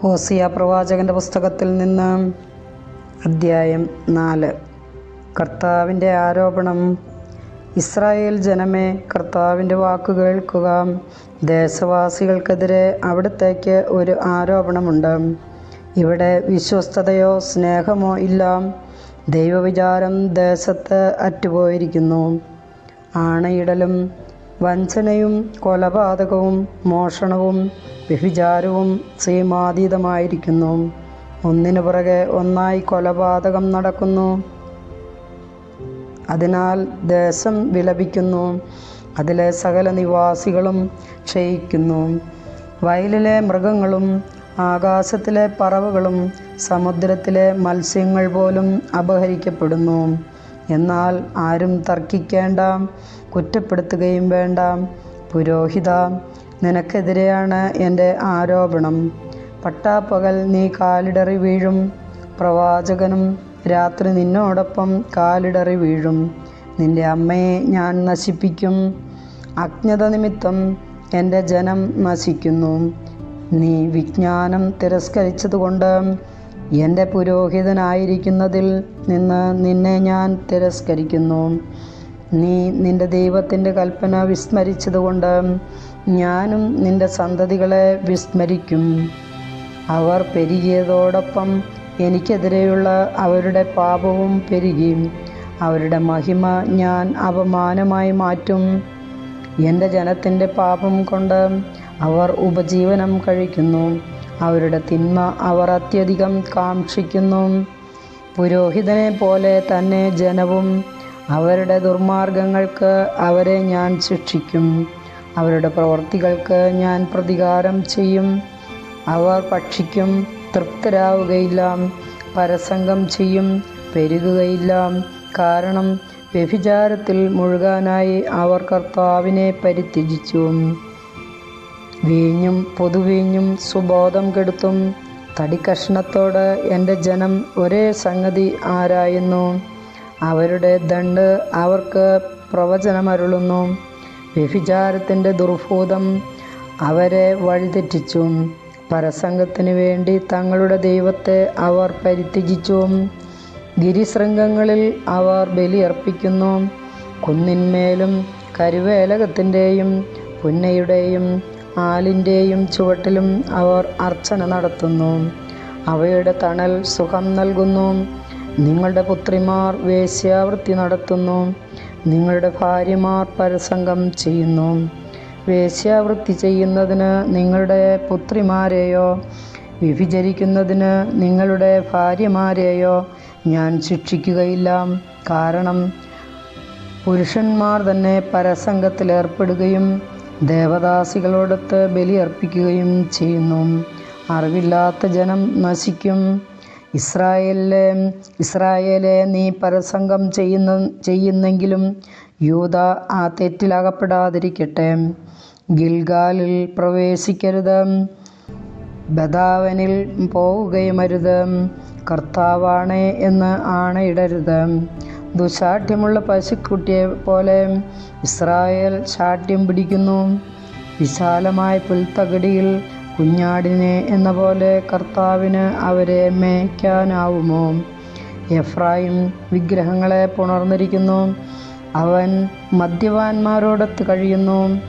ഹോസിയ പ്രവാചകന്റെ പുസ്തകത്തിൽ നിന്ന് അദ്ധ്യായം നാല്. കർത്താവിന്റെ ആരോപണം. ഇസ്രായേൽ ജനമേ കർത്താവിന്റെ വാക്കു കേൾക്കുക. ദേശവാസികൾക്കെതിരെ അവിടത്തേക്ക് ഒരു ആരോപണമുണ്ട്. ഇവിടെ വിശ്വസ്തതയോ സ്നേഹമോ ഇല്ല. ദൈവവിചാരം ദേശത്ത് അറ്റുപോയിരിക്കുന്നു. ആണയിടലും വഞ്ചനയും കൊലപാതകവും മോഷണവും വ്യഭിചാരവും സീമാതീതമായിരിക്കുന്നു. ഒന്നിനു പുറകെ ഒന്നായി കൊലപാതകം നടക്കുന്നു. അതിനാൽ ദേശം വിലപിക്കുന്നു. അതിലെ സകല നിവാസികളും ക്ഷയിക്കുന്നു. വയലിലെ മൃഗങ്ങളും ആകാശത്തിലെ പറവുകളും സമുദ്രത്തിലെ മത്സ്യങ്ങൾ പോലും അപഹരിക്കപ്പെടുന്നു. എന്നാൽ ആരും തർക്കിക്കേണ്ട കുറ്റപ്പെടുത്തുകയും വേണ്ട. പുരോഹിത നിനക്കെതിരെയാണ് എന്റെ ആരോപണം. പട്ടാപ്പകൽ നീ കാലിടറി വീഴും. പ്രവാചകനും രാത്രി നിന്നോടൊപ്പം കാലിടറി വീഴും. നിന്റെ അമ്മയെ ഞാൻ നശിപ്പിക്കും. അജ്ഞത നിമിത്തം എന്റെ ജനം നശിക്കുന്നു. നീ വിജ്ഞാനം തിരസ്കരിച്ചതുകൊണ്ട് എന്റെ പുരോഹിതനായിരിക്കുന്നതിൽ നിന്ന് നിന്നെ ഞാൻ തിരസ്കരിക്കുന്നു. നീ നിന്റെ ദൈവത്തിന്റെ കൽപ്പന വിസ്മരിച്ചതുകൊണ്ട് ഞാനും നിന്റെ സന്തതികളെ വിസ്മരിക്കും. അവർ പെരുകിയതോടൊപ്പം എനിക്കെതിരെയുള്ള അവരുടെ പാപവും പെരുകി അവരുടെ മഹിമ ഞാൻ അപമാനമായി മാറ്റും. എന്റെ ജനത്തിന്റെ പാപം കൊണ്ട് അവർ ഉപജീവനം കഴിക്കുന്നു. അവരുടെ തിന്മ അവർ അത്യധികം കാക്ഷിക്കുന്നു. പുരോഹിതനെ പോലെ തന്നെ ജനവും അവരുടെ ദുർമാർഗങ്ങൾക്ക് അവരെ ഞാൻ ശിക്ഷിക്കും. അവരുടെ പ്രവർത്തികൾക്ക് ഞാൻ പ്രതികാരം ചെയ്യും. അവർ ഭക്ഷിക്കും തൃപ്തരാവുകയില്ല. പരസംഗം ചെയ്യും പെരുകുകയില്ല. കാരണം വ്യഭിചാരത്തിൽ മുഴുകാനായി അവർ കർത്താവിനെ പരിത്യജിച്ചു. വീഞ്ഞും പൊതുവീഞ്ഞും സുബോധം കെടുത്തും. തടിക്കഷ്ണത്തോട് എന്റെ ജനം ഒരേ സംഗതി ആരായുന്നു? അവരുടെ ദണ്ട് അവർക്ക് പ്രവചനമരുളുന്നു. വ്യഭിചാരത്തിന്റെ ദുർഭൂതം അവരെ വഴിതെറ്റിച്ചു. പരസംഗത്തിനു വേണ്ടി തങ്ങളുടെ ദൈവത്തെ അവർ പരിത്യജിച്ചു. ഗിരിശൃംഗങ്ങളിൽ അവർ ബലിയർപ്പിക്കുന്നു. കുന്നിന്മേലും കരുവേലകത്തിന്റെയും പുന്നയുടെയും ആലിന്റെയും ചുവട്ടിലും അവർ അർച്ചന നടത്തുന്നു. അവയുടെ തണൽ സുഖം നൽകുന്നു. നിങ്ങളുടെ പുത്രിമാർ വേശ്യാവൃത്തി നടത്തുന്നു. നിങ്ങളുടെ ഭാര്യമാർ പരസംഗം ചെയ്യുന്നു. വേശ്യാവൃത്തി ചെയ്യുന്നതിന് നിങ്ങളുടെ പുത്രിമാരെയോ വിഭിചരിക്കുന്നതിന് നിങ്ങളുടെ ഭാര്യമാരെയോ ഞാൻ ശിക്ഷിക്കുകയില്ല. കാരണം പുരുഷന്മാർ തന്നെ പരസംഗത്തിലേർപ്പെടുകയും ദേവദാസികളോടൊത്ത് ബലിയർപ്പിക്കുകയും ചെയ്യുന്നു. അറിവില്ലാത്ത ജനം നശിക്കും. ഇസ്രായേലിലെ ഇസ്രായേലെ നീ പരസംഗം ചെയ്യുന്ന ചെയ്യുന്നെങ്കിലും യൂത ആ തെറ്റിലകപ്പെടാതിരിക്കട്ടെ. ഗിൽഗാലിൽ പ്രവേശിക്കരുത്. ബദാവനിൽ പോവുകയുമരുത്. കർത്താവാണേ എന്ന് ആണയിടരുത്. ദുശാഠ്യമുള്ള പശുക്കുട്ടിയെ പോലെ ഇസ്രായേൽ ശാഠ്യം പിടിക്കുന്നു. വിശാലമായ പുൽത്തകടിയിൽ കുഞ്ഞാടിനെ എന്ന പോലെ കർത്താവിന് അവരെ മേയ്ക്കാനാവുമോ? എഫ്രായിം വിഗ്രഹങ്ങളെ പുണർന്നിരിക്കുന്നു. അവൻ മദ്യപാന്മാരോടൊത്ത് കഴിയുന്നു.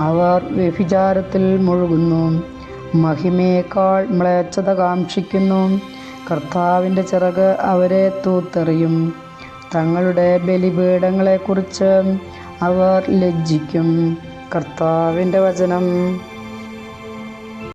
അവർ വ്യഭിചാരത്തിൽ മുഴുകുന്നു. മഹിമയേക്കാൾ മ്ലേച്ഛത കാക്ഷിക്കുന്നു. കർത്താവിന്റെ ചിറക് അവരെ തൂത്തെറിയും. തങ്ങളുടെ ബലിപീഠങ്ങളെക്കുറിച്ച് അവർ ലജ്ജിക്കും. കർത്താവിന്റെ വചനം.